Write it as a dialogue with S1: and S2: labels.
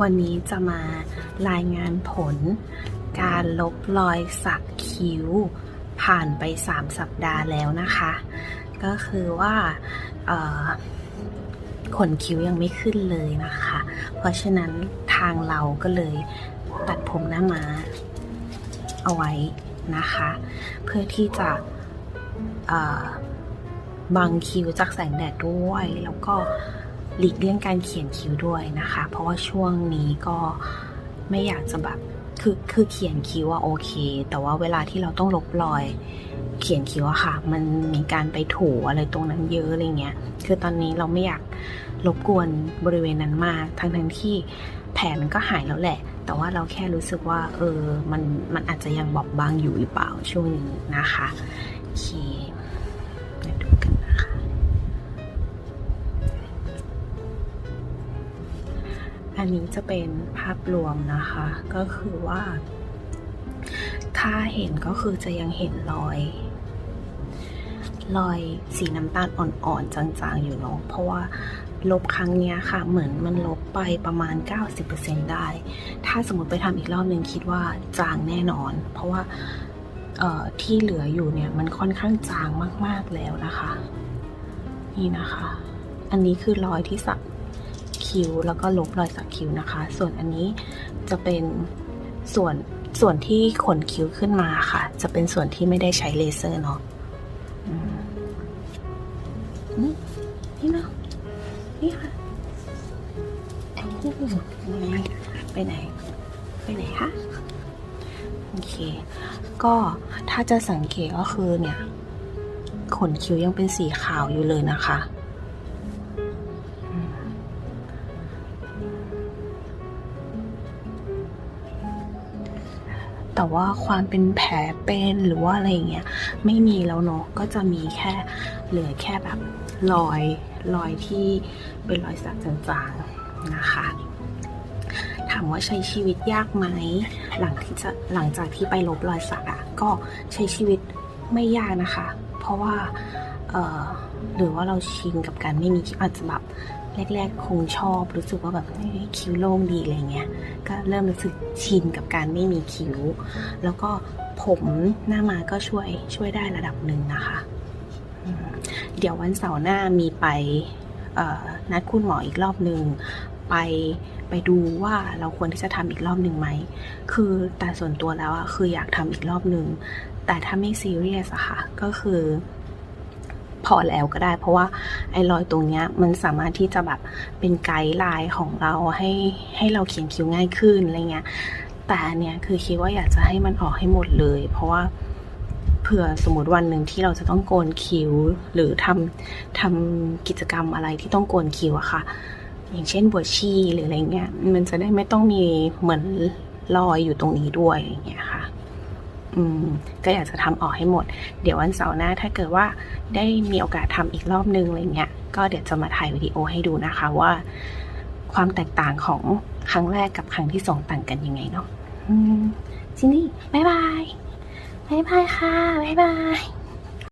S1: วันนี้จะมารายงานผล การลบรอยสักคิ้ว ผ่านไป 3 สัปดาห์แล้วนะคะ ก็คือว่าขนคิ้วยังไม่ขึ้นเลยนะคะ เพราะฉะนั้นทางเราก็เลยตัดผมหน้าม้าเอาไว้นะคะ เพื่อที่จะบังคิ้วจากแสงแดดด้วยแล้วก็ หลีกเลี่ยงการเขียนคิ้วด้วยนะคะ เพราะว่าช่วงนี้ก็ไม่อยากจะแบบคือคือเขียนคิ้วอะโอเค แต่ว่าเวลาที่เราต้องลบรอย เขียนคิ้วอะค่ะ มันมีการไปถูอะไรตรงนั้นเยอะอะไรเงี้ย คือตอนนี้เราไม่อยากรบกวนบริเวณนั้นมาก ทั้งทั้งที่แผลมันก็หายแล้วแหละ แต่ว่าเราแค่รู้สึกว่า เออ มันมันอาจจะยังบอบบางอยู่หรือเปล่าช่วงนี้นะคะโอเค อันนี้จะเป็นภาพรวมนะคะ ก็คือว่า ถ้าเห็นก็คือจะยังเห็นรอย รอยสีน้ำตาลอ่อนๆจางๆอยู่เนาะเพราะว่าลบครั้งเนี้ยค่ะ เหมือนมันลบไปประมาณ 90%ได้ ถ้าสมมติไปทำอีกรอบหนึ่งคิดว่าจางแน่นอน เพราะว่าที่เหลืออยู่เนี่ยมันค่อนข้างจางมาก ๆแล้วนะคะ นี่นะคะ อันนี้คือรอยที่สัก คิ้ว แล้วก็ลบรอยสักคิ้วนะคะ ส่วนอันนี้จะเป็นส่วนส่วนที่ขนคิ้วขึ้นมาค่ะ จะเป็นส่วนที่ไม่ได้ใช้เลเซอร์เนาะนี่นี่เนาะนี่ค่ะไปไหน ไปไหนคะโอเค ก็ถ้าจะสังเกตก็คือเนี่ย ขนคิ้วยังเป็นสีขาวอยู่เลยนะคะ แต่ว่าความเป็นแผลเป็นหรือว่าอะไรเงี้ยไม่มีแล้วเนาะก็จะมีแค่เหลือแค่แบบรอยรอยที่เป็นรอยสักจางๆนะคะถามว่าใช้ชีวิตยากไหมหลังที่จะหลังจากที่ไปลบรอยสักอะ่ะก็ใช้ชีวิตไม่ยากนะคะ เพราะว่าหรือว่าเราชินกับการไม่มีอาจจะแบบ แรก ๆ คงชอบรู้สึกว่าแบบคิ้วโล่งดีอะไรเงี้ยก็เริ่มรู้สึกชินกับการไม่มีคิ้ว แล้วก็ผมหน้ามาก็ช่วยช่วยได้ระดับหนึ่งนะคะ เดี๋ยววันเสาร์หน้ามีไปนัดคุณหมออีกรอบหนึ่งไปไปดูว่าเราควรที่จะทำอีกรอบหนึ่งไหม คือแต่ส่วนตัวแล้วอะคืออยากทำอีกรอบหนึ่ง แต่ถ้าไม่ซีเรียสอะค่ะ ก็คือ พอแล้วก็ได้ เพราะว่าไอ้รอยตรงเนี้ยมันสามารถที่จะแบบเป็นไกด์ไลน์ของเราให้ให้เราเขียนคิ้วง่ายขึ้นอะไรเงี้ยแต่อันเนี้ยคือคิดว่าอยากจะให้มันออกให้หมดเลย เพราะว่าเผื่อสมมติวันหนึ่งที่เราจะต้องโกนคิ้ว หรือทำทำกิจกรรมอะไรที่ต้องโกนคิ้วอะค่ะ อย่างเช่นบวชชีหรืออะไรเงี้ยมันจะได้ไม่ต้องมีเหมือนรอยอยู่ตรงนี้ด้วยอย่างเงี้ย อืมก็อยากจะทำออกให้หมด เดี๋ยววันเสาร์หน้าถ้าเกิดว่าได้มีโอกาสทำอีกรอบนึงอะไรเงี้ยก็เดี๋ยวจะมาถ่ายวิดีโอให้ดูนะคะว่า ความแตกต่างของครั้งแรกกับครั้งที่สองต่างกันยังไงเนาะอืมจินี่บายบายบายบายค่ะบายบาย